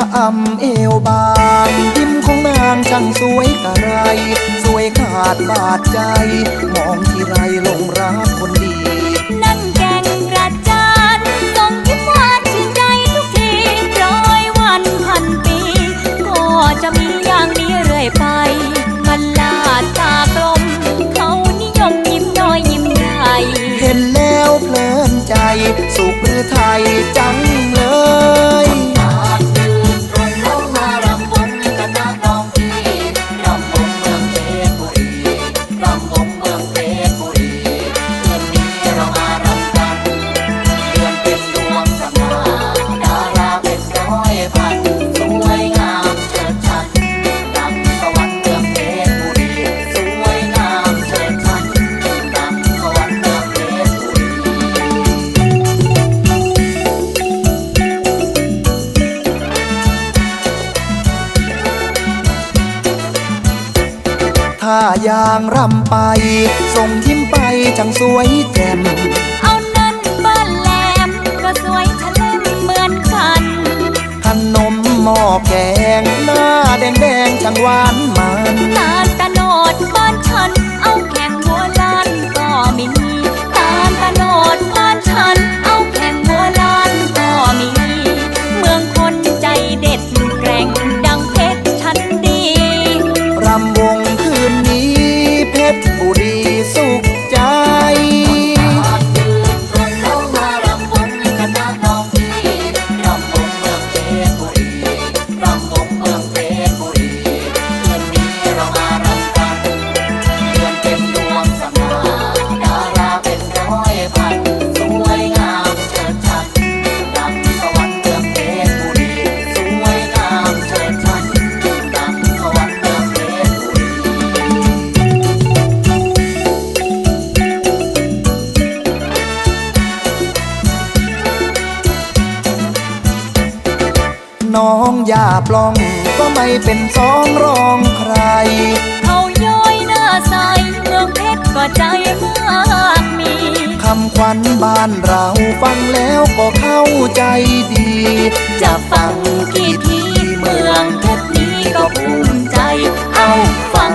ำเอวบางยิ้มของนางช่างสวยกะไร สวยขาดบาดใจ มองที่ไรหลงรักคนดี นั่งแกงกระจานส่งยิ้มหวานชื่นใจทุกทีร้อยวันพันปี ก็จะมีอย่างนี้เรื่อยไป มันลาดตากลม เขานิยมยิ้มน้อยยิ้มใหญ่เห็นแล้วเพลินใจ สุขหรือไทยจังายางรำไป ส่งยิ้มไปจังสวยแจ่มเอานั้นบ้านแหลมก็สวยทะเลมเหมือนกันขนมหม้อแกงหน้าแดงแดงๆจังหวานมันตาลตะโนดบ้านฉันเอาแข่ ปล้องก็ไม่เป็นสองรองใคร เขาย้อยหน้าใสเมืองเพชรก็ใจมากมีคำขวัญบ้านเราฟังแล้วก็เข้าใจดี จะฟังกี่ทีเมืองเพชรนี้ก็ภูมิใจ เอาฟัง